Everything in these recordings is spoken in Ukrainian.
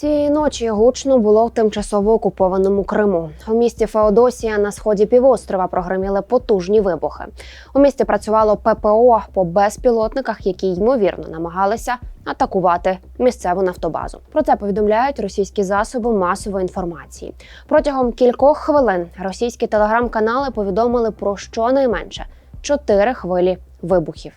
Цієї ночі гучно було в тимчасово окупованому Криму. У місті Феодосія на сході півострова прогреміли потужні вибухи. У місті працювало ППО по безпілотниках, які ймовірно намагалися атакувати місцеву нафтобазу. Про це повідомляють російські засоби масової інформації. Протягом кількох хвилин російські телеграм-канали повідомили про щонайменше чотири хвилі вибухів.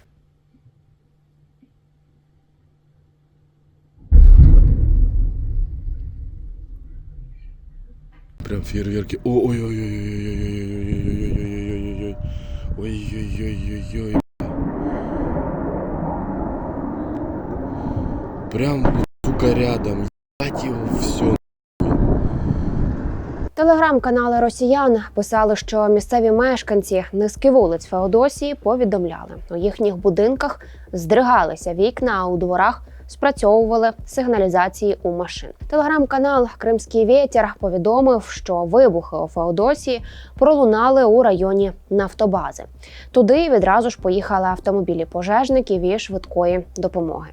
Прям фейерверки. Ой-ой-ой-ой-ой-ой-ой-ой-ой-ой-ой-ой-ой-ой. Ой-ой-ой-ой-ой. Прям, сука, рядом. Ебать его все. Телеграм-канали росіян писали, що місцеві мешканці низки вулиць Феодосії повідомляли, у їхніх будинках здригалися вікна, а у дворах спрацьовували сигналізації у машин. Телеграм-канал Кримський вітер повідомив, що вибухи у Феодосії пролунали у районі нафтобази. Туди відразу ж поїхали автомобілі пожежників і швидкої допомоги.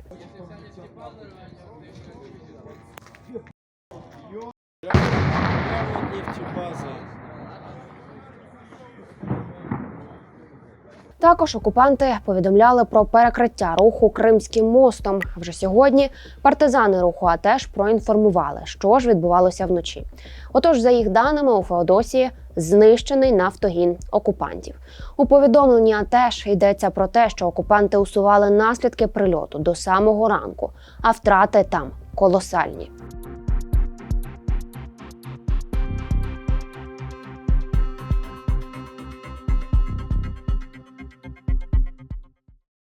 Також окупанти повідомляли про перекриття руху Кримським мостом. Вже сьогодні партизани руху АТЕШ проінформували, що ж відбувалося вночі. Отож, за їх даними, у Феодосії знищений нафтогін окупантів. У повідомленні АТЕШ йдеться про те, що окупанти усували наслідки прильоту до самого ранку, а втрати там колосальні.